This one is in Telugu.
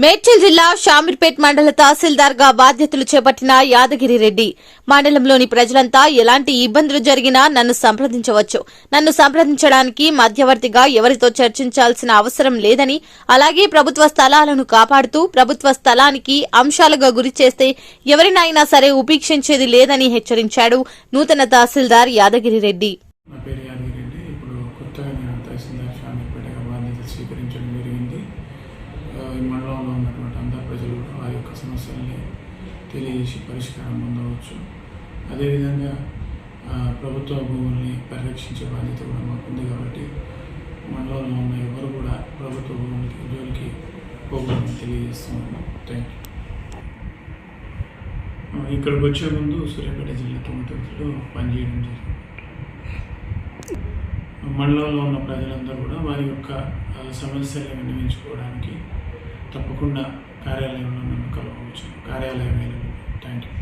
మేడ్చల్ జిల్లా షామీర్పేట్ మండల తహసీల్దార్గా బాధ్యతలు చేపట్టిన యాదగిరి రెడ్డి మండలంలోని ప్రజలంతా ఎలాంటి ఇబ్బందులు జరిగినా నన్ను సంప్రదించవచ్చు. నన్ను సంప్రదించడానికి మధ్యవర్తిగా ఎవరితో చర్చించాల్సిన అవసరం లేదని అలాగే ప్రభుత్వ స్థలాలను కాపాడుతూ ప్రభుత్వ స్థలానికి అంశాలుగా గురి చేస్తే ఎవరినైనా సరే ఉపేక్షించేది లేదని హెచ్చరించాడు నూతన తహసీల్దార్ యాదగిరి రెడ్డి నా యాదగిరెడ్డి ఇప్పుడు కొత్తగా నేను తహసీల్దార్ షామీర్పేటగా బాధ్యత స్వీకరించడం జరిగింది ఆ, ఈ మండలంలో ఉన్నటువంటి అందరు ప్రజలు కూడా వారి యొక్క సమస్యల్ని తెలియజేసి పరిష్కారం పొందవచ్చు. అదేవిధంగా ప్రభుత్వ భూముల్ని పరిరక్షించే బాధ్యత కూడా మాకు ఉంది కాబట్టి మండలంలో ఉన్న ఎవరు కూడా ప్రభుత్వ భూములకి జోలికి పోకూడదని తెలియజేస్తున్నాము. థ్యాంక్ యూ ఇక్కడికి వచ్చే ముందు సూర్యాపేట జిల్లా తొమ్మిదిలో పనిచేయడం జరిగింది. మండలంలో ఉన్న ప్రజలందరూ కూడా వారి యొక్క సమస్యలను విన్నవించుకోవడానికి తప్పకుండా కార్యాలయంలో నన్ను కలవచ్చు కార్యాలయం థ్యాంక్ యూ